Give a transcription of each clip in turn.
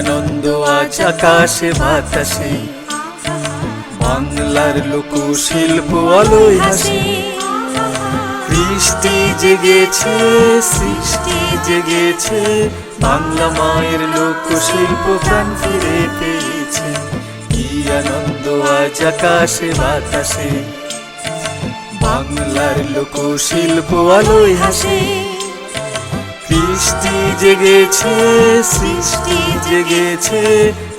আনন্দ আজ আকাশে বাতাসে। বাংলার লোক শিল্প আলোয় হাসে সৃষ্টি জেগেছে সৃষ্টি জেগেছে, বাংলা মায়ের লোক শিল্প প্রাণ ফিরে পেয়েছে। কি আনন্দ আজ আকাশে বাতাসে। বাংলার লোক শিল্প আলোয় হাসে সৃষ্টি জেগেছে সৃষ্টি জেগেছে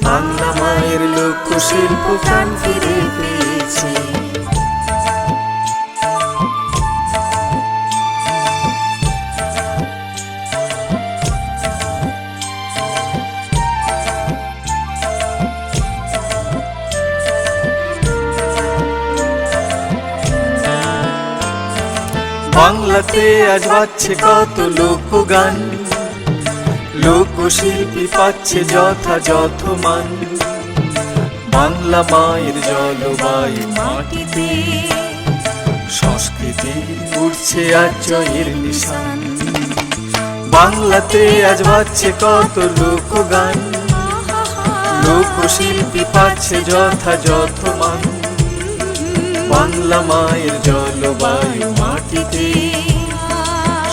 বাংলা মায়ের লোক শিল্প প্রাণ ফিরে পেয়েছে। বাংলাতে আজ বাজছে কত লোকগান। লোকশিল্পী পাচ্ছে যথাযথ মান। বাংলা মায়ের জলবায়ু মাটিতে, সংস্কৃতি উঠছে আজ জয়ের নিশান। বাংলাতে আজ বাজছে কত লোকগান। লোকশিল্পী পাচ্ছে যথাযথ মান। বাংলা মায়ের জলবায়ু মাটিতে।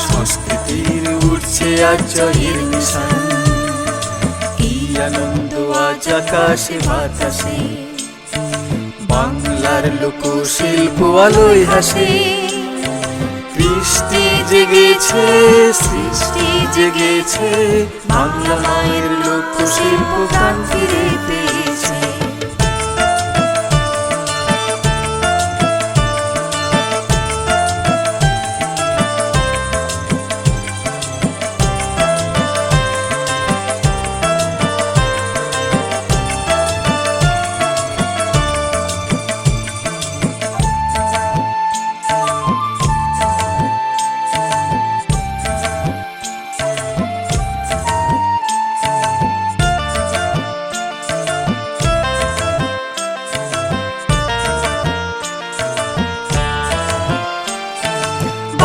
সংস্কৃতির উঠছে আজ জয়ের নিশান। কি আনন্দ আজ আকাশে, বাতাসে। বাংলার লোক শিল্প আলোয় হাসে। সৃষ্টি জেগেছে সৃষ্টি জেগেছে। বাংলা মায়ের লোক শিল্প প্রাণ ফিরে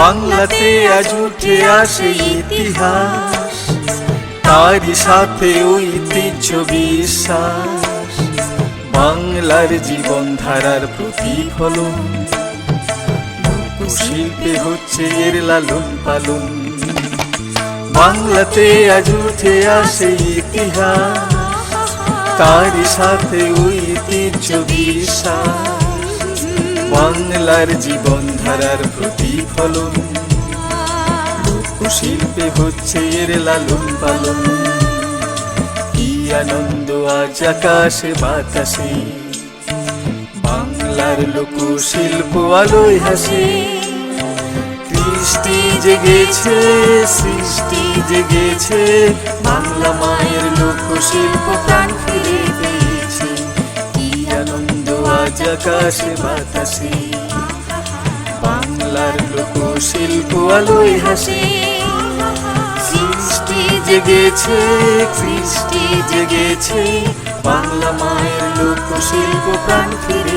বাংলাতে আজ উঠে আসে ইতিহাস। তারই সাথে ঐতিহ্য বিশ্বাস। বাংলার জীবন ধারার প্রতিফলন শিল্পে হচ্ছে এর লালন পালন। বাংলাতে আজ উঠে আসে ইতিহাস। তারই সাথে ঐতিহ্য বিশ্বাস। বাংলার জীবন ধারার প্রতিফলন। লোকশিল্পে হচ্ছে এর লালন পালন। কি আনন্দ আজ আকাশে বাতাসে। বাংলার লোক শিল্প আলোয় হাসে। সৃষ্টি জেগেছে সৃষ্টি জেগেছে। বাংলা মায়ের লোক শিল্প প্রাণ ফিরে। আজ বাতাসে বাংলার লোক শিল্প আলোয় হাসে সৃষ্টি জেগেছে সৃষ্টি জেগেছে বাংলা মায়ের লোক শিল্প প্রাণ ফিরে